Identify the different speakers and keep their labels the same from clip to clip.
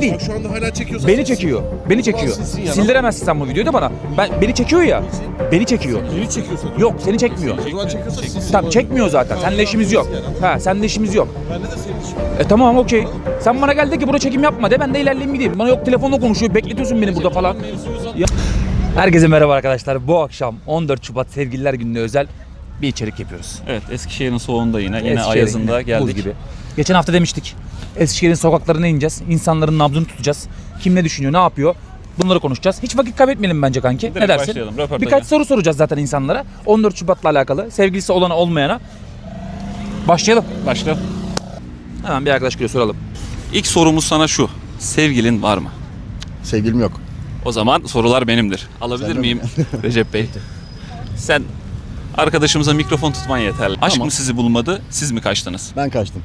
Speaker 1: değil.
Speaker 2: Bak şu anda hala çekiyorsan.
Speaker 1: Beni çekiyor. Beni çekiyor.
Speaker 2: silsin ya.
Speaker 1: Sildiremezsin sen bu videoyu da bana. Ben beni çekiyor ya. Beni çekiyor.
Speaker 2: Beni çekiyorsun.
Speaker 1: Yok seni çekmiyor.
Speaker 2: O zaman silsin.
Speaker 1: Tamam çekmiyor zaten. Seninle işimiz yok. Ha seninle işimiz yok.
Speaker 2: Bende de senin işin.
Speaker 1: E tamam okey. Sen bana gel de ki burada çekim yapma de ben de ilerleyeyim gideyim. Bana yok telefonla konuşuyor bekletiyorsun beni burada falan. Ya- Herkese merhaba arkadaşlar. Bu akşam 14 Şubat Sevgililer Günü'ne özel bir içerik yapıyoruz.
Speaker 3: Evet Eskişehir'in soğuğunda yine yine
Speaker 1: Eskişehir'e
Speaker 3: ayazında
Speaker 1: yine
Speaker 3: geldik.
Speaker 1: Buz gibi. Geçen hafta demiştik. Eskişehir'in sokaklarına ineceğiz. İnsanların nabzını tutacağız. Kim ne düşünüyor, ne yapıyor? Bunları konuşacağız. Hiç vakit kaybetmeyelim bence kanki. ne
Speaker 3: Direkt
Speaker 1: dersin?
Speaker 3: başlayalım, röportaja.
Speaker 1: Birkaç soru soracağız zaten insanlara. 14 Şubat'la alakalı. Sevgilisi olana olmayana. Başlayalım.
Speaker 3: Başlayalım.
Speaker 1: Hemen bir arkadaş geliyor soralım.
Speaker 3: İlk sorumuz sana şu. Sevgilin var mı?
Speaker 4: Sevgilim yok.
Speaker 3: O zaman sorular benimdir. Alabilir
Speaker 4: Senden
Speaker 3: miyim Recep Bey? Sen arkadaşımıza mikrofon tutman yeterli. Aşk
Speaker 4: Tamam.
Speaker 3: mı sizi bulmadı, siz mi kaçtınız?
Speaker 4: Ben kaçtım.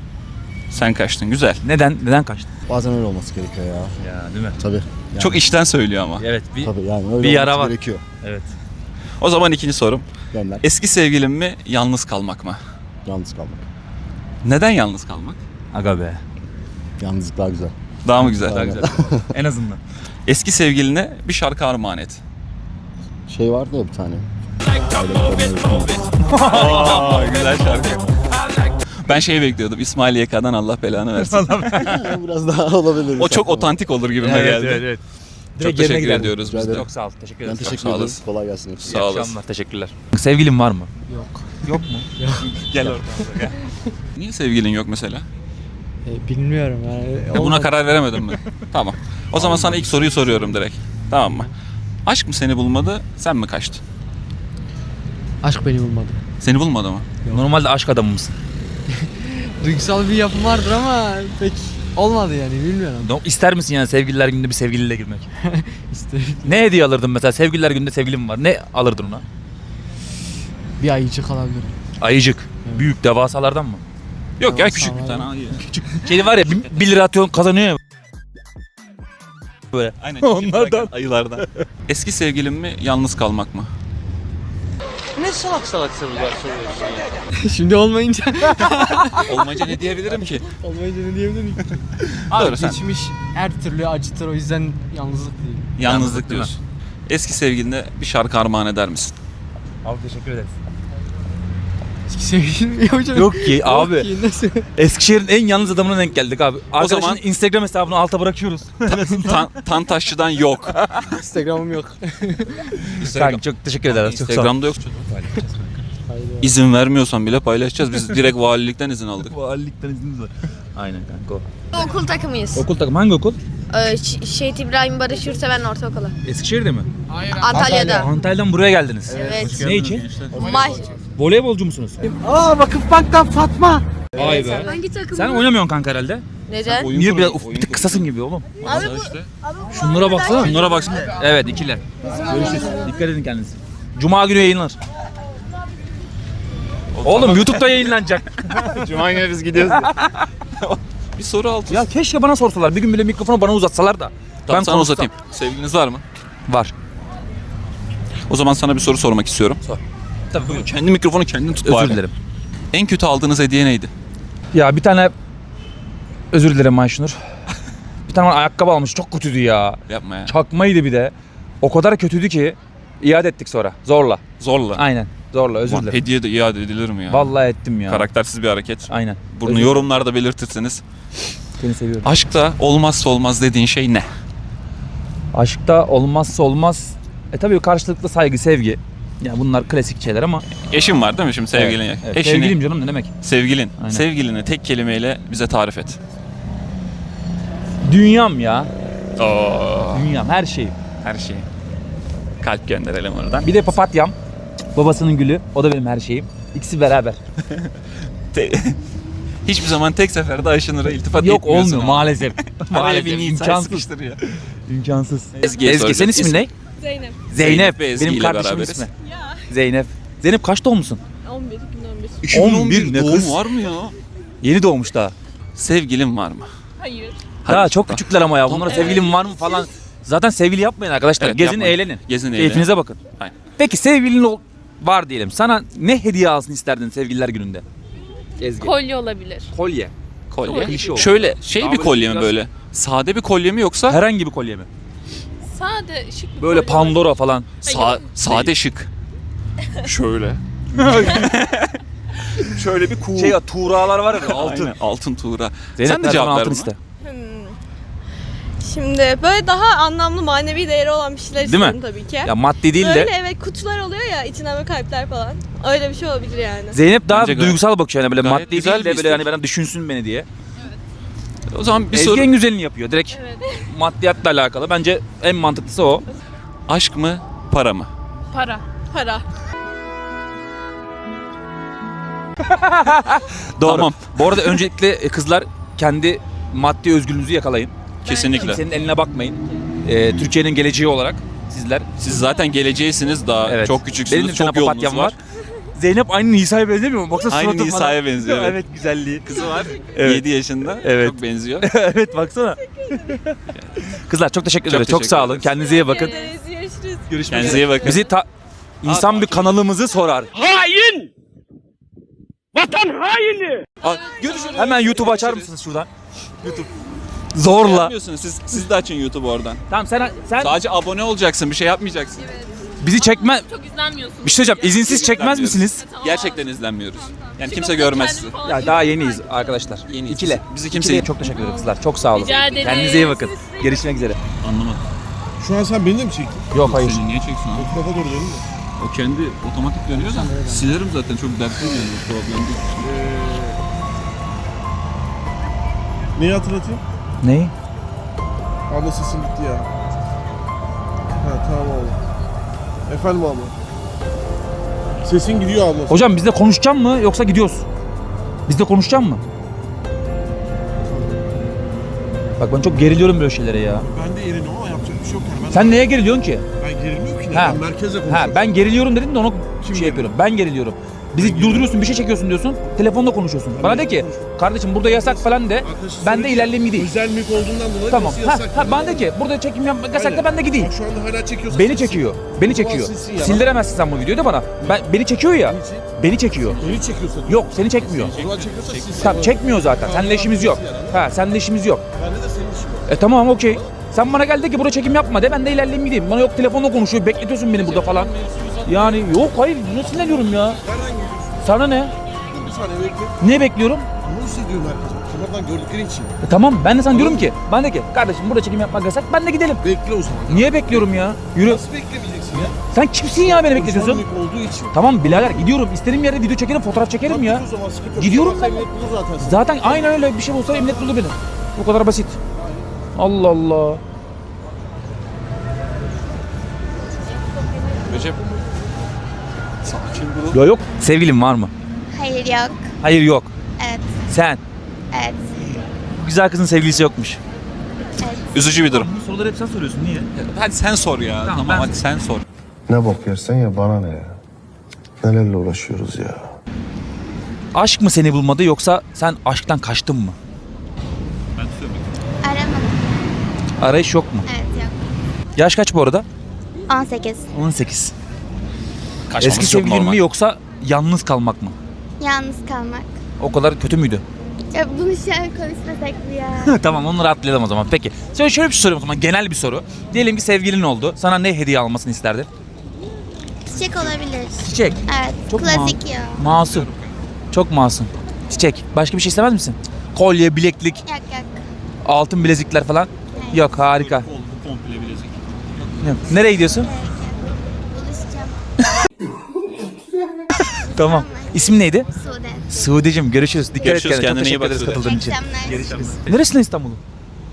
Speaker 3: Sen kaçtın, güzel.
Speaker 1: Neden? Neden kaçtın?
Speaker 4: Bazen öyle olması gerekiyor ya.
Speaker 1: Ya değil mi?
Speaker 4: Tabii. Yani,
Speaker 3: Çok içten söylüyor ama.
Speaker 1: Evet. Bir,
Speaker 4: Tabii yani öyle
Speaker 1: bir yara var.
Speaker 4: gerekiyor.
Speaker 1: Evet.
Speaker 3: O zaman ikinci sorum.
Speaker 4: Gönder.
Speaker 3: Eski sevgilin mi, yalnız kalmak mı?
Speaker 4: Yalnız kalmak.
Speaker 3: Neden yalnız kalmak?
Speaker 1: Aga be.
Speaker 4: Yalnızlık daha güzel.
Speaker 3: Daha mı güzel?
Speaker 4: Daha
Speaker 1: güzel. en azından.
Speaker 3: Eski sevgiline bir şarkı armağan et.
Speaker 4: Şey vardı ya bir tane.
Speaker 3: Aa, güzel şarkı. Ben şey bekliyordum. İsmail YK'dan Allah belanı versin.
Speaker 4: Biraz daha olabilir.
Speaker 3: o çok otantik olur gibime geldi.
Speaker 1: evet.
Speaker 3: Çok
Speaker 1: Direkt yerine
Speaker 3: teşekkür
Speaker 1: giderdim.
Speaker 3: ediyoruz biz de.
Speaker 1: Çok sağ ol. Teşekkür
Speaker 4: Ben
Speaker 1: ederim.
Speaker 4: teşekkür ederim.
Speaker 3: olasın.
Speaker 4: Kolay gelsin. hepsine.
Speaker 3: Sağ
Speaker 1: İyi
Speaker 3: olasın.
Speaker 1: akşamlar. Teşekkürler. Sevgilin var mı? Yok mu?
Speaker 3: Gel orada. gel. Niye sevgilin yok mesela?
Speaker 5: E, bilmiyorum yani.
Speaker 3: Ya buna
Speaker 5: Olmadı.
Speaker 3: karar veremedin mi? tamam. O zaman sana ilk soruyu soruyorum direkt. Tamam mı? Aşk mı seni bulmadı, sen mi kaçtın?
Speaker 5: Aşk beni bulmadı.
Speaker 3: Seni bulmadı mı?
Speaker 1: Normalde aşk adamı mısın?
Speaker 5: Duygusal bir yapım vardır ama pek olmadı yani bilmiyorum.
Speaker 1: No, İster misin yani sevgililer gününde bir sevgiliyle girmek?
Speaker 5: İşte
Speaker 1: ne hediye alırdın mesela? Sevgililer gününde sevgilim var. Ne alırdın ona?
Speaker 5: bir ayıcık alabilirim.
Speaker 1: Ayıcık. Büyük devasalardan mı?
Speaker 3: Yok ya küçük bir tane. Hayır.
Speaker 1: Kedi var ya 1 lira atıyorsun kazanıyor ya. Böyle.
Speaker 3: Aynen.
Speaker 1: Onlardan.
Speaker 3: Ayılardan. Eski sevgilin mi, yalnız kalmak mı?
Speaker 5: Şimdi olmayınca
Speaker 3: Olmayınca ne diyebilirim ki?
Speaker 5: olmayınca ne diyebilirim?
Speaker 3: Doğru sen.
Speaker 5: Geçmiş her türlü acıtır o yüzden yalnızlık değil.
Speaker 3: Yalnızlık diyorsun. Eski sevgiline bir şarkı armağan eder misin?
Speaker 1: Abi teşekkür ederiz.
Speaker 5: Yok hocam.
Speaker 1: Yok ki abi.
Speaker 5: ki, nasıl?
Speaker 1: Eskişehir'in en yalnız adamına denk geldik abi. Arkadaşın
Speaker 3: zaman-
Speaker 1: Instagram hesabını alta bırakıyoruz.
Speaker 3: Tan, Tantaşçı'dan yok.
Speaker 5: Instagram'ım yok.
Speaker 1: Kanka çok teşekkür ederiz. Çok sağ ol.
Speaker 3: Instagram'da yok. İzin vermiyorsan bile paylaşacağız. Biz direkt valilikten izin aldık.
Speaker 1: Valilikten iznimiz var. Aynen kanka o.
Speaker 6: Okul takımıyız.
Speaker 1: Okul takım hangi okul?
Speaker 6: Ee, Ş- Şehit İbrahim Barış Yurtseven Ortaokulu.
Speaker 1: Eskişehir'de mi?
Speaker 6: Antalya'da.
Speaker 1: Antalya'dan buraya geldiniz.
Speaker 6: Evet.
Speaker 1: Ne için?
Speaker 6: Maç.
Speaker 1: Voleybolcu musunuz?
Speaker 5: Aa Vakıfbank'tan Fatma.
Speaker 1: Vay be.
Speaker 6: Hangi takım?
Speaker 1: Sen oynamıyorsun kanka herhalde.
Speaker 6: Neden?
Speaker 3: Oyun
Speaker 1: Niye biraz uf,
Speaker 3: oyun
Speaker 1: bir tık kısasın gibi oğlum?
Speaker 6: Abi bu,
Speaker 3: işte.
Speaker 1: Şunlara baksana.
Speaker 3: Bunlara baksana.
Speaker 1: Evet ikiler. Görüşürüz. Dikkat edin kendinize. Cuma günü yayınlanır. Oğlum YouTube'da yayınlanacak.
Speaker 4: Cuma günü biz gidiyoruz.
Speaker 3: Bir soru altı.
Speaker 1: ya keşke bana sorsalar. Bir gün bile mikrofonu bana uzatsalar da.
Speaker 3: Tamam, sana
Speaker 1: konuşsam.
Speaker 3: uzatayım. Sevgiliniz var mı?
Speaker 1: Var.
Speaker 3: O zaman sana bir soru sormak istiyorum.
Speaker 1: Sor. Tabii buyurun.
Speaker 3: Kendi mikrofonu kendin tut
Speaker 1: Özür
Speaker 3: bari.
Speaker 1: dilerim.
Speaker 3: En kötü aldığınız hediye neydi?
Speaker 1: Ya bir tane özür dilerim Ayşenur. bir tane bana ayakkabı almış. Çok kötüydü ya.
Speaker 3: Yapma ya.
Speaker 1: Çakmaydı bir de. O kadar kötüydü ki iade ettik sonra. Zorla.
Speaker 3: Zorla.
Speaker 1: Aynen. Zorla özür
Speaker 3: Ulan
Speaker 1: dilerim.
Speaker 3: hediye de iade edilir mi ya?
Speaker 1: Vallahi ettim ya.
Speaker 3: Karaktersiz bir hareket.
Speaker 1: Aynen.
Speaker 3: Bunu
Speaker 1: Özür-
Speaker 3: yorumlarda belirtirseniz.
Speaker 1: Seni seviyorum.
Speaker 3: Aşkta olmazsa olmaz dediğin şey ne?
Speaker 1: Aşkta olmazsa olmaz. E tabii karşılıklı saygı, sevgi. Ya bunlar klasik şeyler ama
Speaker 3: Eşin var değil mi şimdi sevgilin?
Speaker 1: Evet, evet.
Speaker 3: Eşini,
Speaker 1: Sevgilim canım ne demek?
Speaker 3: Sevgilin.
Speaker 1: Aynen.
Speaker 3: Sevgilini tek kelimeyle bize tarif et.
Speaker 1: Dünyam ya.
Speaker 3: Oo,
Speaker 1: Dünyam her şey.
Speaker 3: her şey. Kalp gönderelim oradan.
Speaker 1: Bir de papatyam. Babasının gülü. O da benim her şeyim. İkisi beraber.
Speaker 3: Te- Hiçbir zaman tek seferde Ayşenur'a iltifat
Speaker 1: Yok
Speaker 3: etmiyorsun
Speaker 1: olmuyor
Speaker 3: ama.
Speaker 1: maalesef.
Speaker 3: Araya
Speaker 1: maalesef.
Speaker 3: bir Nisan
Speaker 1: imkansız.
Speaker 3: sıkıştırıyor.
Speaker 1: İmkansız.
Speaker 3: Ezgi'ye
Speaker 1: Ezgi
Speaker 3: soracağız.
Speaker 1: senin ismin ne?
Speaker 6: Zeynep.
Speaker 1: Zeynep.
Speaker 3: ve Ezgi
Speaker 1: Benim
Speaker 3: ile
Speaker 1: kardeşimin
Speaker 3: beraberiz.
Speaker 1: ismi. Zeynep. Zeynep kaç doğumlusun?
Speaker 6: 11 2011.
Speaker 1: 2011 ne
Speaker 3: doğum
Speaker 1: kız?
Speaker 3: var mı ya?
Speaker 1: Yeni doğmuş daha.
Speaker 3: Sevgilin var mı?
Speaker 6: Hayır.
Speaker 1: Daha çok küçükler ama ya. Bunlara
Speaker 6: Evet.
Speaker 1: sevgilim var mı falan. Zaten sevgili yapmayın arkadaşlar.
Speaker 3: Evet,
Speaker 1: Gezin
Speaker 3: yapmayın.
Speaker 1: eğlenin.
Speaker 3: Gezin eğlenin.
Speaker 1: Keyfinize bakın.
Speaker 3: Aynen.
Speaker 1: Peki sevgilin ol- var diyelim. Sana ne hediye alsın isterdin sevgililer gününde? Ezgi.
Speaker 6: Kolye olabilir.
Speaker 1: Kolye.
Speaker 3: Kolye.
Speaker 1: Klişe oldu.
Speaker 3: Şöyle şey bir
Speaker 1: böyle
Speaker 3: kolye mi
Speaker 1: biraz-
Speaker 3: böyle? Sade bir kolye mi yoksa
Speaker 1: Herhangi bir kolye mi?
Speaker 6: Sade şık bir
Speaker 1: Böyle
Speaker 6: kolye.
Speaker 1: Pandora falan.
Speaker 3: sa- sade şık? Şöyle. Şöyle bir cool.
Speaker 1: Şey ya tuğralar var ya altın.
Speaker 3: Aynen, altın tuğra.
Speaker 1: Zeynep
Speaker 3: Sen de cevap ver
Speaker 1: altın
Speaker 3: buna.
Speaker 1: iste.
Speaker 7: Şimdi böyle daha anlamlı manevi değeri olan bir şeyler
Speaker 1: Değil mi?
Speaker 7: istiyorum tabii ki.
Speaker 1: Ya maddi değil
Speaker 7: Böyle
Speaker 1: de
Speaker 7: evet kutular oluyor ya içinden böyle kalpler falan. Öyle bir şey olabilir yani.
Speaker 1: Zeynep daha
Speaker 3: Bence gayet-
Speaker 1: duygusal bakıyor yani böyle
Speaker 3: gayet
Speaker 1: maddi
Speaker 3: güzel
Speaker 1: değil de
Speaker 3: bir
Speaker 1: böyle hani bana düşünsün beni diye.
Speaker 3: O zaman bir
Speaker 1: Ezgi
Speaker 3: soru.
Speaker 1: en güzelini yapıyor. Direkt
Speaker 7: Evet.
Speaker 1: maddiyatla alakalı. Bence en mantıklısı o.
Speaker 3: Aşk mı, para mı?
Speaker 6: Para.
Speaker 7: Para.
Speaker 1: Doğru.
Speaker 3: Tamam.
Speaker 1: Bu arada öncelikle e, kızlar kendi maddi özgürlüğünüzü yakalayın.
Speaker 3: Kesinlikle.
Speaker 1: Kimsenin eline bakmayın. Ee, Türkiye'nin geleceği olarak sizler.
Speaker 3: Siz zaten geleceğisiniz daha
Speaker 1: Evet.
Speaker 3: çok
Speaker 1: Benim
Speaker 3: küçüksünüz,
Speaker 1: de bir tane
Speaker 3: çok yolunuz
Speaker 1: papatyam
Speaker 3: var.
Speaker 1: var. Zeynep aynı Nisa'ya benzemiyor mu? Baksana
Speaker 3: Aynı
Speaker 1: suratı falan.
Speaker 3: Nisa'ya benziyor, evet.
Speaker 1: evet güzelliği.
Speaker 3: Kızı var,
Speaker 1: Evet.
Speaker 3: 7 yaşında.
Speaker 1: Evet.
Speaker 3: Çok benziyor.
Speaker 1: evet baksana. Kızlar çok teşekkür
Speaker 3: Çok
Speaker 1: ederiz. Çok
Speaker 3: teşekkür
Speaker 1: sağ olun.
Speaker 3: ederiz.
Speaker 1: Kendinize iyi bakın. Görüşmek
Speaker 3: Kendinize iyi bakın.
Speaker 1: Bizi ta- insan bir kanalımızı sorar.
Speaker 3: Aa, görüşürüz.
Speaker 1: Hemen YouTube açar mısınız şuradan? YouTube. Zorla.
Speaker 3: Yapmıyorsunuz. Siz, siz de açın YouTube oradan.
Speaker 1: Tamam sen sen
Speaker 3: Sadece abone olacaksın, bir şey yapmayacaksın.
Speaker 1: bizi çekme
Speaker 6: Çok izlenmiyorsun.
Speaker 1: bir şey söyleyeceğim. İzinsiz çekmez misiniz?
Speaker 3: Gerçekten izlenmiyoruz. Yani kimse görmez sizi.
Speaker 1: Ya daha yeniyiz arkadaşlar.
Speaker 3: Yeniyiz.
Speaker 1: İkile.
Speaker 3: Bizi kimse-
Speaker 1: İkile. Çok teşekkür ederim kızlar. Çok sağ olun.
Speaker 6: Rica ederiz.
Speaker 1: Kendinize iyi bakın. Görüşmek üzere.
Speaker 3: Anlamadım.
Speaker 2: Şu an sen beni de mi çektin?
Speaker 1: Yok hayır.
Speaker 3: Seni niye çeksin abi?
Speaker 2: O tarafa doğru dönün mü?
Speaker 3: O kendi otomatik dönüyor da silerim zaten çok dertli yani problem değil.
Speaker 2: Neyi hatırlatayım?
Speaker 1: Neyi?
Speaker 2: Abla sesin gitti ya. Ha tamam abla. Efendim abla. Sesin gidiyor abla.
Speaker 1: Hocam bizde konuşacak mı yoksa gidiyoruz? Bizde konuşacak mı? Bak ben çok geriliyorum böyle şeylere ya.
Speaker 2: Ben de erinim ama yapacak bir şey yok yani. Ben,
Speaker 1: Sen neye geriliyorsun ki?
Speaker 2: ben gerilmiyorum ne?
Speaker 1: Ha.
Speaker 2: Ben merkezle konuşuyorum.
Speaker 1: Ha ben geriliyorum dedin de onu
Speaker 2: Kim
Speaker 1: şey yapıyorum. Ben geriliyorum. Bizi durduruyorsun, bir şey çekiyorsun diyorsun. Telefonda konuşuyorsun. Bana de ki, kardeşim burada yasak falan de.
Speaker 2: Arkadaşlar
Speaker 1: Ben de ilerleyeyim gideyim.
Speaker 2: Özel mülk olduğundan dolayı
Speaker 1: Tamam.
Speaker 2: nasıl
Speaker 1: Ha,
Speaker 2: yasak?
Speaker 1: ha, bana de ki, burada çekim yapmak yasak da
Speaker 2: Aynen.
Speaker 1: ben de gideyim.
Speaker 2: Bak şu anda hala çekiyorsa
Speaker 1: Beni
Speaker 2: silsin.
Speaker 1: çekiyor. Beni çekiyor.
Speaker 2: silsin ya.
Speaker 1: Sildiremezsin sen bu videoyu da bana. Ben, beni çekiyor ya.
Speaker 2: Niçin?
Speaker 1: Beni çekiyor.
Speaker 2: Beni çekiyorsa.
Speaker 1: Yok seni çekmiyor.
Speaker 2: O zaman çekiyorsa silsin.
Speaker 1: Tamam çekmiyor zaten. Seninle işimiz yok. Ha seninle işimiz yok.
Speaker 2: Bende de senin işin yok.
Speaker 1: E tamam okey. Sen bana gel de ki burada çekim yapma de ben de ilerleyeyim gideyim. Bana yok telefonla konuşuyor bekletiyorsun beni burada falan. Yani yok hayır bunu sinirleniyorum ya.
Speaker 2: Nereden geliyorsun?
Speaker 1: Sana ne?
Speaker 2: Bir saniye bekle.
Speaker 1: Ne bekliyorum?
Speaker 2: Anons ediyorum herkese. Kenardan gördükleri için.
Speaker 1: E tamam ben de sana diyorum ki. Ben de ki kardeşim burada çekim yapmak yasak ben de gidelim.
Speaker 2: Bekle o zaman.
Speaker 1: Niye bekliyorum ya? Yürü.
Speaker 2: Nasıl beklemeyeceksin ya?
Speaker 1: Sen kimsin ya beni bekletiyorsun?
Speaker 2: Olduğu için.
Speaker 1: Tamam birader gidiyorum. İstediğim yerde video çekerim fotoğraf çekerim ya. Gidiyorum ben.
Speaker 2: zaten.
Speaker 1: Zaten aynen öyle bir şey olsa emniyet bulur beni. Bu kadar basit. Allah Allah.
Speaker 3: Recep. Sakin durun.
Speaker 1: Ya yok. Sevgilin var mı?
Speaker 6: Hayır yok.
Speaker 1: Hayır yok.
Speaker 6: Evet.
Speaker 1: Sen.
Speaker 6: Evet.
Speaker 1: Güzel kızın sevgilisi yokmuş.
Speaker 3: Üzücü bir durum.
Speaker 1: Bu soruları hep sen soruyorsun. Niye?
Speaker 3: Hadi sen sor ya.
Speaker 1: Tamam,
Speaker 3: Tamam,
Speaker 1: ben-
Speaker 3: hadi sen sor.
Speaker 8: Ne bok yersen ya bana ne ya. Nelerle uğraşıyoruz ya.
Speaker 1: Aşk mı seni bulmadı yoksa sen aşktan kaçtın mı? Arayış yok mu?
Speaker 6: Evet yok.
Speaker 1: Yaş kaç bu arada?
Speaker 6: 18.
Speaker 1: 18.
Speaker 3: Kaçmamız
Speaker 1: Eski
Speaker 3: çok
Speaker 1: sevgilin
Speaker 3: normal.
Speaker 1: mi yoksa yalnız kalmak mı?
Speaker 6: Yalnız kalmak.
Speaker 1: O kadar kötü müydü?
Speaker 6: Ya bunu şu an konuşmasak mı ya?
Speaker 1: tamam onları atlayalım o zaman. Peki. Şöyle, şöyle bir şey sorayım o zaman. Genel bir soru. Diyelim ki sevgilin oldu. Sana ne hediye almasını isterdin?
Speaker 6: Çiçek olabilir.
Speaker 1: Çiçek.
Speaker 6: Evet.
Speaker 1: Çok
Speaker 6: Klasik ya.
Speaker 1: Masum. Çok masum. Çiçek. Başka bir şey istemez misin? Kolye, bileklik,
Speaker 6: Yok yok.
Speaker 1: altın bilezikler falan. Yok harika.
Speaker 3: komple bilezik.
Speaker 1: Yok. Nereye gidiyorsun? Tamam. İsim neydi?
Speaker 6: Sude.
Speaker 1: Sude'cim görüşürüz. Dikkat
Speaker 3: Görüşürüz,
Speaker 1: et kendine.
Speaker 3: kendine iyi
Speaker 1: Çok
Speaker 3: bak
Speaker 1: teşekkür ederiz
Speaker 3: Sude.
Speaker 1: katıldığın için.
Speaker 6: Akşamlar.
Speaker 1: Neresinde İstanbul'un?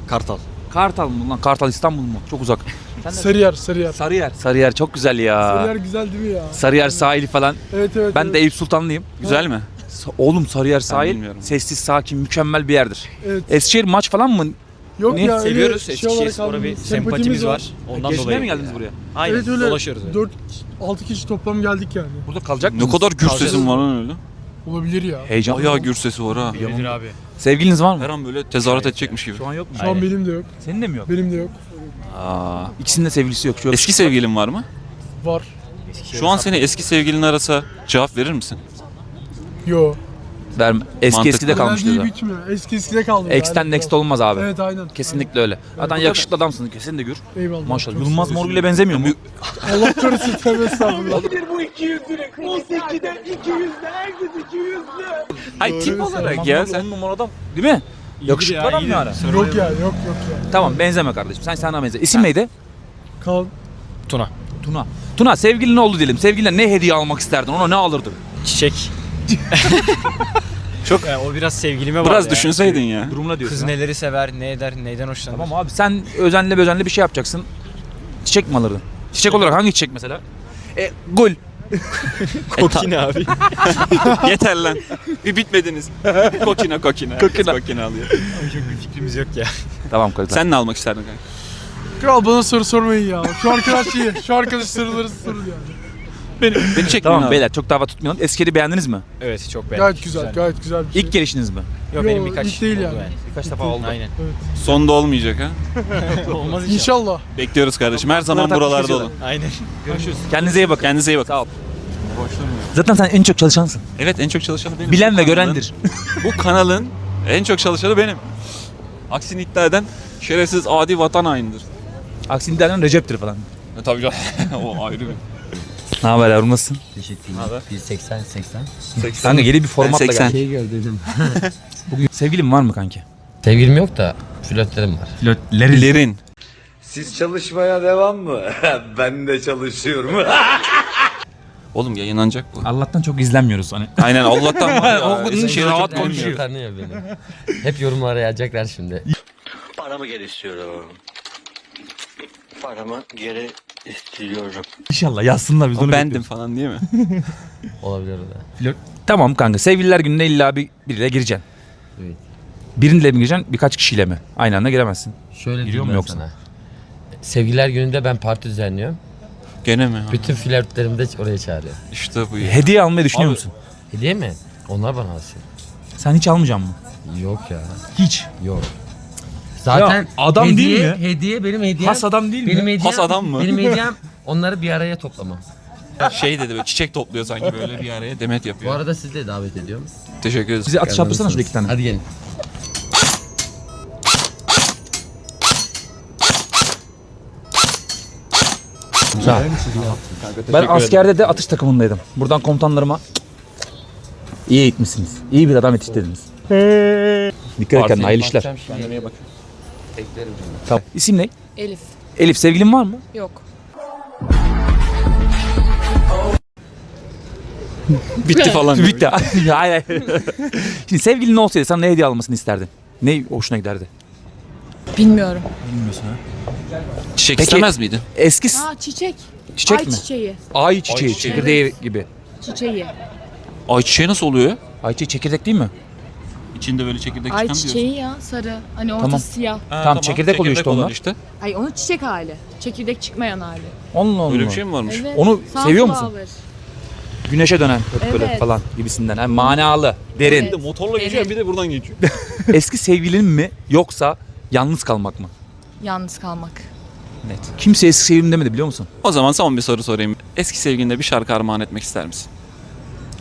Speaker 4: Kartal.
Speaker 1: Kartal mı lan? Kartal İstanbul mu? Çok uzak.
Speaker 9: Sarıyer, Sarıyer.
Speaker 1: Sarıyer. Sarıyer çok güzel ya.
Speaker 9: Sarıyer güzel değil mi ya?
Speaker 1: Sarıyer sahili falan.
Speaker 9: Evet evet.
Speaker 1: Ben
Speaker 9: evet.
Speaker 1: de Eyüp Sultanlıyım.
Speaker 3: Güzel mi?
Speaker 1: Sa- Oğlum Sarıyer sahil
Speaker 3: bilmiyorum.
Speaker 1: sessiz sakin mükemmel bir yerdir.
Speaker 9: Evet.
Speaker 1: Eskişehir maç falan mı?
Speaker 9: Yok
Speaker 1: Ne?
Speaker 9: ya öyle
Speaker 10: Seviyoruz
Speaker 9: şey
Speaker 10: Eskişehir
Speaker 9: olarak
Speaker 10: Spor'a bir
Speaker 9: aldım.
Speaker 10: sempatimiz var. Ondan
Speaker 1: Gezmeye
Speaker 10: dolayı.
Speaker 1: mi geldiniz buraya?
Speaker 10: Aynen
Speaker 9: Evet öyle
Speaker 10: dolaşıyoruz. öyle.
Speaker 9: 4 6 kişi toplam geldik yani.
Speaker 1: Burada kalacak
Speaker 3: Ne
Speaker 1: mısınız?
Speaker 3: kadar gür sesin var lan öyle.
Speaker 9: Olabilir ya.
Speaker 1: Heyecan.
Speaker 3: Bayağı gür sesi var ha.
Speaker 10: Nedir abi?
Speaker 1: Sevgiliniz var mı?
Speaker 3: Her an böyle tezahürat edecekmiş gibi.
Speaker 1: Şu an yok mu?
Speaker 9: Şu an benim de yok.
Speaker 1: Senin de mi yok?
Speaker 9: Benim de yok.
Speaker 1: Aa, ikisinin de sevgilisi yok. Şu
Speaker 3: Eski sevgilin var mı?
Speaker 9: Var.
Speaker 3: Şu an seni eski sevgilin arasa cevap verir misin?
Speaker 9: Yo.
Speaker 1: Verme. Eski
Speaker 3: Mantıklı.
Speaker 1: eskide kalmıştı
Speaker 9: bitmiyor. Eski eskide kaldı.
Speaker 1: X'ten
Speaker 9: Yani.
Speaker 1: next olmaz abi.
Speaker 9: Evet aynen.
Speaker 1: Kesinlikle öyle. Zaten yakışıklı adamsın. Kesin de gör.
Speaker 9: Aynen. Eyvallah.
Speaker 1: Maşallah. Yılmaz. Morgül'e benzemiyor mu?
Speaker 9: Allah korusun tövbe estağfurullah.
Speaker 3: Hayır tip olarak ya sen.
Speaker 1: On numara adam. Değil mi? Yakışıklı adam yani.
Speaker 9: yok ya yok yok ya.
Speaker 1: Tamam benzeme kardeşim. Sen sana benze. İsim neydi?
Speaker 9: Kaan.
Speaker 1: Tuna. Tuna sevgilin oldu diyelim. Sevgiline ne hediye almak isterdin? Ona ne alırdın?
Speaker 10: Çiçek. Çok o biraz sevgilime bağlı
Speaker 3: Biraz
Speaker 10: ya.
Speaker 3: düşünseydin ya.
Speaker 1: Durumuna diyorsun.
Speaker 10: Kız
Speaker 1: ha?
Speaker 10: neleri sever, ne eder, neyden hoşlanır.
Speaker 1: Tamam abi sen özenle özenle bir şey yapacaksın. Çiçek mi alırdın? Çiçek olarak hangi çiçek mesela? E, gül.
Speaker 10: Kokine abi.
Speaker 3: Yeter lan. Bir bitmediniz. Kokina kokina.
Speaker 1: Kokina.
Speaker 3: kokina alıyor.
Speaker 10: Çok bir fikrimiz yok ya.
Speaker 1: Tamam kardeşim.
Speaker 3: Sen ne almak isterdin kanka?
Speaker 9: Kral bana soru sormayın ya. Şu arkadaş iyi. Şu arkadaş soruları sorun yani.
Speaker 3: Beni, beni çekmeyin
Speaker 1: Tamam
Speaker 3: abi.
Speaker 1: beyler çok daha tutmayalım. Eskeri beğendiniz mi?
Speaker 10: Evet çok beğendim.
Speaker 9: Gayet güzel, gayet güzel bir şey.
Speaker 1: İlk gelişiniz mi?
Speaker 10: Yok
Speaker 9: Yo,
Speaker 10: benim birkaç
Speaker 9: ilk değil
Speaker 10: oldu
Speaker 9: yani.
Speaker 1: Birkaç defa oldu.
Speaker 10: Aynen.
Speaker 3: Sonda olmayacak ha.
Speaker 10: Olmaz inşallah.
Speaker 9: İnşallah.
Speaker 3: Bekliyoruz kardeşim. Her zaman buralarda
Speaker 1: takmış
Speaker 3: olun.
Speaker 10: Aynen. Görüşürüz.
Speaker 1: Kendinize iyi bakın.
Speaker 3: Kendinize iyi bakın.
Speaker 1: Sağ ol. Zaten sen en çok çalışansın.
Speaker 3: Evet en çok çalışanı benim.
Speaker 1: Bilen
Speaker 3: Bu
Speaker 1: ve
Speaker 3: kanalın-
Speaker 1: görendir.
Speaker 3: Bu kanalın en çok çalışanı benim. Aksini iddia eden şerefsiz adi vatan hainidir.
Speaker 1: Aksini iddiadan Recep'tir falan.
Speaker 3: E, tabii canım. o ayrı bir.
Speaker 1: Ne haber yavrum nasılsın?
Speaker 5: Teşekkürler. 180 80.
Speaker 1: Kanka yeni bir formatla
Speaker 3: 80.
Speaker 1: gel.
Speaker 5: Şey gör dedim.
Speaker 1: Bugün sevgilin var mı kanki?
Speaker 5: Sevgilim yok da flörtlerim var.
Speaker 3: Lerin.
Speaker 8: Siz çalışmaya devam mı? ben de çalışıyorum.
Speaker 3: Oğlum yayınlanacak bu.
Speaker 1: Allah'tan çok izlenmiyoruz hani.
Speaker 3: Aynen Allah'tan var ya.
Speaker 1: O
Speaker 3: Eskişehir
Speaker 1: rahat konuşuyor.
Speaker 5: Tanıyor beni. Hep yorumlara yazacaklar şimdi.
Speaker 11: Paramı geri istiyorum. Paramı geri istiyorum.
Speaker 1: İnşallah yazsınlar biz
Speaker 3: O
Speaker 1: onu
Speaker 3: bendim falan değil mi?
Speaker 5: Olabilir o da.
Speaker 1: Tamam kanka sevgililer gününe illa bir biriyle gireceksin.
Speaker 5: Evet.
Speaker 1: Birinle mi gireceksin birkaç kişiyle mi? Aynı anda giremezsin.
Speaker 5: Şöyle
Speaker 1: Giriyor
Speaker 5: diyeyim
Speaker 1: mu
Speaker 5: ben
Speaker 1: yoksa?
Speaker 5: sana. Sevgililer gününde ben parti düzenliyorum.
Speaker 3: Gene mi?
Speaker 5: Bütün flörtlerimi de oraya çağırıyor.
Speaker 3: İşte bu ya.
Speaker 1: Hediye almayı düşünüyor
Speaker 3: Abi-
Speaker 1: musun?
Speaker 5: Hediye mi? Onlar bana alsın.
Speaker 1: Sen hiç almayacaksın mı?
Speaker 5: Yok ya.
Speaker 1: Hiç.
Speaker 5: Yok. Zaten
Speaker 1: Ya, adam değil
Speaker 5: hediye,
Speaker 1: mi?
Speaker 5: Hediye benim hediyem.
Speaker 1: Has adam değil mi?
Speaker 5: Benim hediyem,
Speaker 3: Has adam mı?
Speaker 5: Benim hediyem onları bir araya toplamam.
Speaker 3: Şey dedi böyle çiçek topluyor sanki böyle bir araya demet
Speaker 5: Bu
Speaker 3: yapıyor.
Speaker 5: arada sizi de davet ediyorum.
Speaker 3: Teşekkür ederiz.
Speaker 1: Bize atış yaptırsana şurada iki tane.
Speaker 5: Hadi gelin.
Speaker 1: Güzel. Ben askerde de atış takımındaydım. Buradan komutanlarıma iyi eğitmişsiniz. İyi bir adam yetiştirdiniz. Dikkat kendine hayırlı işler.
Speaker 3: Bak.
Speaker 1: Tamam. İsim ne?
Speaker 7: Elif.
Speaker 1: Elif sevgilin var mı?
Speaker 7: Yok.
Speaker 3: Bitti falan.
Speaker 1: Bitti. hayır hayır. Şimdi sevgilin olsaydı sana ne hediye almasını isterdin? Ne hoşuna giderdi?
Speaker 7: Bilmiyorum.
Speaker 3: Çiçek
Speaker 1: Peki-
Speaker 3: istemez miydin?
Speaker 1: Eski
Speaker 7: Aa çiçek.
Speaker 1: çiçek
Speaker 7: Ay
Speaker 1: mi?
Speaker 7: çiçeği.
Speaker 1: Ay çiçeği,
Speaker 3: çiçeği.
Speaker 1: çekirdeği gibi.
Speaker 7: Çiçeği.
Speaker 3: Ay çiçeği nasıl oluyor?
Speaker 1: Ay çiçeği çekirdek değil mi?
Speaker 3: İçinde böyle çekirdek
Speaker 7: Ay
Speaker 3: çıkan
Speaker 7: çiçeği ya sarı. Hani ortası
Speaker 1: Tamam.
Speaker 7: siyah.
Speaker 1: Tamam, çekirdek oluyor işte
Speaker 3: olan
Speaker 1: onlar.
Speaker 3: Işte.
Speaker 7: Ay onun çiçek hali. Çekirdek çıkmayan hali.
Speaker 1: Allah Allah.
Speaker 3: Öyle bir şey mi varmış?
Speaker 7: Evet.
Speaker 1: Onu seviyor musun?
Speaker 7: sunflower.
Speaker 1: Güneşe dönen hep böyle
Speaker 7: Evet.
Speaker 1: falan gibisinden. Yani manalı, derin.
Speaker 7: Evet.
Speaker 3: motorla
Speaker 7: geçiyor, bir
Speaker 3: de buradan geçiyor.
Speaker 1: Eski sevgilin mi yoksa yalnız kalmak mı?
Speaker 7: Yalnız kalmak.
Speaker 1: Net. Kimse eski sevgilim demedi biliyor musun?
Speaker 3: O zaman son bir soru sorayım. Eski sevgiline bir şarkı armağan etmek ister misin?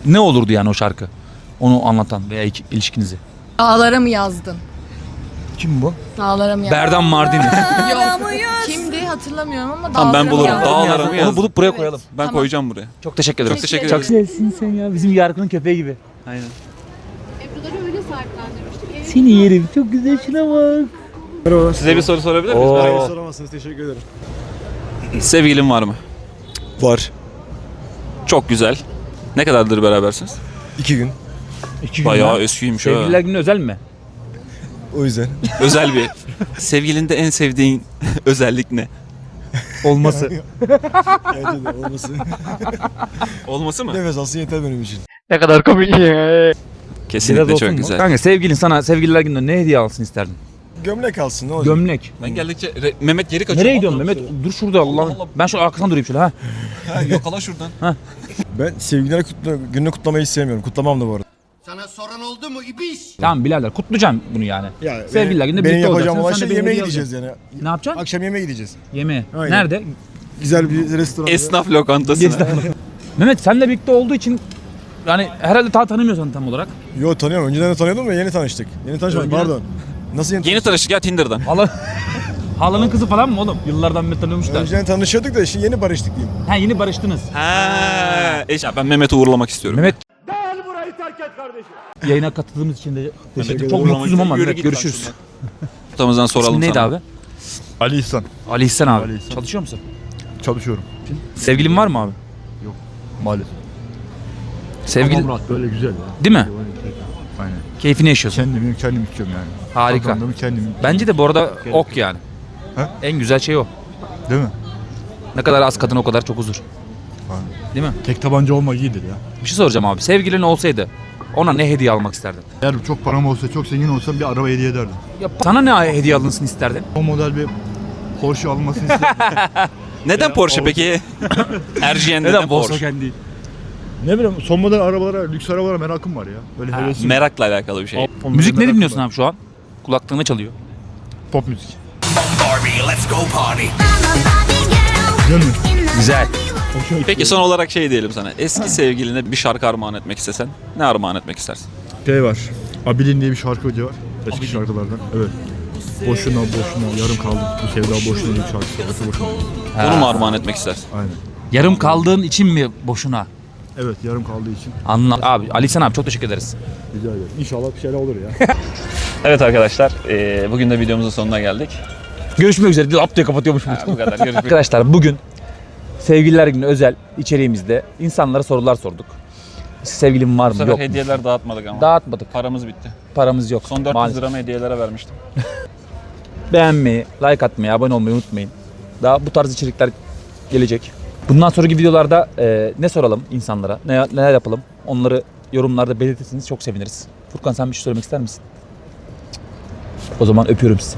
Speaker 1: Ne olurdu yani o şarkı? Onu anlatan veya iki- ilişkinizi.
Speaker 7: Dağlara mı yazdın?
Speaker 1: Kim bu?
Speaker 7: Dağlara mı yazdın?
Speaker 1: Berdan Mardini.
Speaker 7: Yok. Kimdi hatırlamıyorum ama
Speaker 3: Tamam, ben
Speaker 7: dağlara mı
Speaker 3: bulurum.
Speaker 7: yazdın?
Speaker 3: Dağlara mı
Speaker 1: Onu
Speaker 3: yazdın?
Speaker 1: bulup buraya
Speaker 7: Evet.
Speaker 1: koyalım.
Speaker 3: Ben
Speaker 7: Tamam.
Speaker 3: koyacağım buraya.
Speaker 1: Çok teşekkür ederim.
Speaker 3: Çok teşekkür
Speaker 1: Çok
Speaker 3: ederim.
Speaker 1: güzelsin sen ya. Bizim Yarkın'ın köpeği gibi.
Speaker 3: Aynen.
Speaker 6: Ebru'ları öyle sahiplendirmiştik.
Speaker 1: Seni yerim. Çok güzel şuna bak.
Speaker 3: Size bir soru sorabilir miyiz?
Speaker 1: Oo.
Speaker 4: Soramazsınız teşekkür ederim.
Speaker 3: Sevgilin var mı?
Speaker 4: Var.
Speaker 3: Çok güzel. Ne kadardır berabersiniz?
Speaker 4: İki gün.
Speaker 1: İki gün
Speaker 3: Bayağı
Speaker 1: ya.
Speaker 3: eskiymiş ha.
Speaker 1: Sevgililer günü özel mi?
Speaker 4: O yüzden.
Speaker 3: Özel bir. Sevgilinde en sevdiğin özellik ne?
Speaker 1: Olması.
Speaker 4: Bence de olması.
Speaker 3: Olması mı?
Speaker 4: Nefes alsın yeter benim için.
Speaker 1: ne kadar komik ya.
Speaker 3: Kesinlikle
Speaker 1: Biraz
Speaker 3: çok
Speaker 1: mu?
Speaker 3: güzel.
Speaker 1: Kanka sevgilin sana sevgililer gününde ne hediye alsın isterdin?
Speaker 4: Gömlek alsın ne olacak?
Speaker 1: Gömlek.
Speaker 3: Ben geldikçe Re- Mehmet geri kaçıyor.
Speaker 1: Nereye gidiyorsun Mehmet? Dur şurada Allah.
Speaker 3: Allah.
Speaker 1: Ben şu arkasından durayım şöyle ha.
Speaker 3: Ha, yakala şuradan.
Speaker 4: Ben sevgililer kutla, gününü kutlamayı hiç sevmiyorum. Kutlamam da bu arada.
Speaker 11: Sana soran oldu mu ibiş?
Speaker 1: Tamam birader kutlayacaksın bunu yani.
Speaker 4: Ya,
Speaker 1: Sevgililer günde
Speaker 4: benim
Speaker 1: birlikte
Speaker 4: yapacağım
Speaker 1: olacaksın,
Speaker 4: olan
Speaker 1: sen de
Speaker 4: şey yemeğe
Speaker 1: hediye
Speaker 4: gideceğiz yani.
Speaker 1: Ne yapacaksın?
Speaker 4: Akşam yemeğe gideceğiz.
Speaker 1: Yemeğe.
Speaker 4: Aynen.
Speaker 1: Nerede?
Speaker 4: Güzel bir restoran.
Speaker 3: Esnaf lokantasına.
Speaker 1: Mehmet senle birlikte olduğu için Yani herhalde daha tanımıyorsan tam olarak.
Speaker 4: Yo tanıyorum. Önceden de tanıyordum da yeni tanıştık. Yeni tanışmadık
Speaker 1: Önceden-
Speaker 4: pardon. Nasıl yeni,
Speaker 3: Yeni tanıştık ya Tinder'dan.
Speaker 1: Hala... Halanın kızı falan mı oğlum? Yıllardan beri tanıyormuş da.
Speaker 4: Önceden tanışıyorduk da şimdi yeni barıştık diyeyim.
Speaker 1: Ha yeni barıştınız.
Speaker 3: Ha, eş- ben Mehmet'i uğurlamak istiyorum.
Speaker 1: Mehmet. Et kardeşim. Yayına katıldığımız için de teşekkür ederim. Çok
Speaker 3: Uğurlamak
Speaker 1: mutsuzum ama
Speaker 3: Yürü git
Speaker 1: görüşürüz.
Speaker 3: Ortamızdan soralım
Speaker 1: İsmin neydi
Speaker 3: sana.
Speaker 1: abi?
Speaker 4: Ali İhsan.
Speaker 1: Ali İhsan abi.
Speaker 4: Ali İhsan.
Speaker 1: Çalışıyor musun?
Speaker 4: Çalışıyorum.
Speaker 1: Sevgilin var mı abi?
Speaker 4: Maalesef.
Speaker 1: Sevgili
Speaker 4: böyle güzel ya.
Speaker 1: değil mi?
Speaker 4: Aynen.
Speaker 1: Keyfini yaşıyorsun.
Speaker 4: Kendimi kendim istiyorum yani.
Speaker 1: Harika.
Speaker 4: Kazandığımı kendim.
Speaker 1: Bence de bu arada ok yani.
Speaker 4: Ha?
Speaker 1: En güzel şey o.
Speaker 4: Değil mi?
Speaker 1: Ne kadar az kadın o kadar çok huzur. Değil mi?
Speaker 4: Tek tabanca olmak iyidir ya.
Speaker 1: Bir şey soracağım abi. Sevgilin olsaydı ona ne hediye almak isterdin?
Speaker 4: Eğer çok param olsa, çok zengin olsam bir araba hediye ederdim.
Speaker 1: Ya sana ne hediye alınsın isterdin?
Speaker 4: O model bir Porsche alınmasını isterdim.
Speaker 3: Neden Porsche peki? Erciyen neden, Porsche?
Speaker 1: değil?
Speaker 4: ne bileyim son model arabalara, lüks arabalara merakım var ya. Böyle hevesim.
Speaker 3: Merakla alakalı bir şey.
Speaker 1: Müzik ne dinliyorsun abi şu an? Kulaklığına çalıyor.
Speaker 4: Pop müzik.
Speaker 1: Güzel.
Speaker 3: Peki son olarak şey diyelim sana. Eski sevgiline bir şarkı armağan etmek istesen ne armağan etmek istersin?
Speaker 4: Şey var. Abilin diye bir şarkıcı var. Eski şarkılardan. Evet. Boşuna boşuna yarım kaldım. Bu sevda boşuna diye bir şarkısı var. Boşu boşuna.
Speaker 3: Onu mu armağan etmek istersin?
Speaker 4: Aynen.
Speaker 1: Yarım kaldığın için mi boşuna?
Speaker 4: Evet yarım kaldığı için.
Speaker 1: Anla. Abi Ali İhsan abi çok teşekkür ederiz.
Speaker 4: Rica ederim. İnşallah bir şeyler olur ya.
Speaker 3: Evet arkadaşlar bugün de videomuzun sonuna geldik.
Speaker 1: Görüşmek üzere. Lap diye kapatıyormuş.
Speaker 3: Bu kadar. Görüşmek
Speaker 1: Arkadaşlar bugün Sevgililer Günü özel içeriğimizde insanlara sorular sorduk. Sevgilin var
Speaker 3: Bu
Speaker 1: mı
Speaker 3: sefer
Speaker 1: yok mu?
Speaker 3: hediyeler dağıtmadık ama.
Speaker 1: Dağıtmadık.
Speaker 3: Paramız bitti.
Speaker 1: Paramız yok.
Speaker 3: Son 400
Speaker 1: Maalesef.
Speaker 3: liramı hediyelere vermiştim.
Speaker 1: Beğenmeyi, like atmayı, abone olmayı unutmayın. Daha bu tarz içerikler gelecek. Bundan sonraki videolarda e, ne soralım insanlara, ne, neler yapalım onları yorumlarda belirtirseniz çok seviniriz. Furkan sen bir şey söylemek ister misin? O zaman öpüyorum sizi.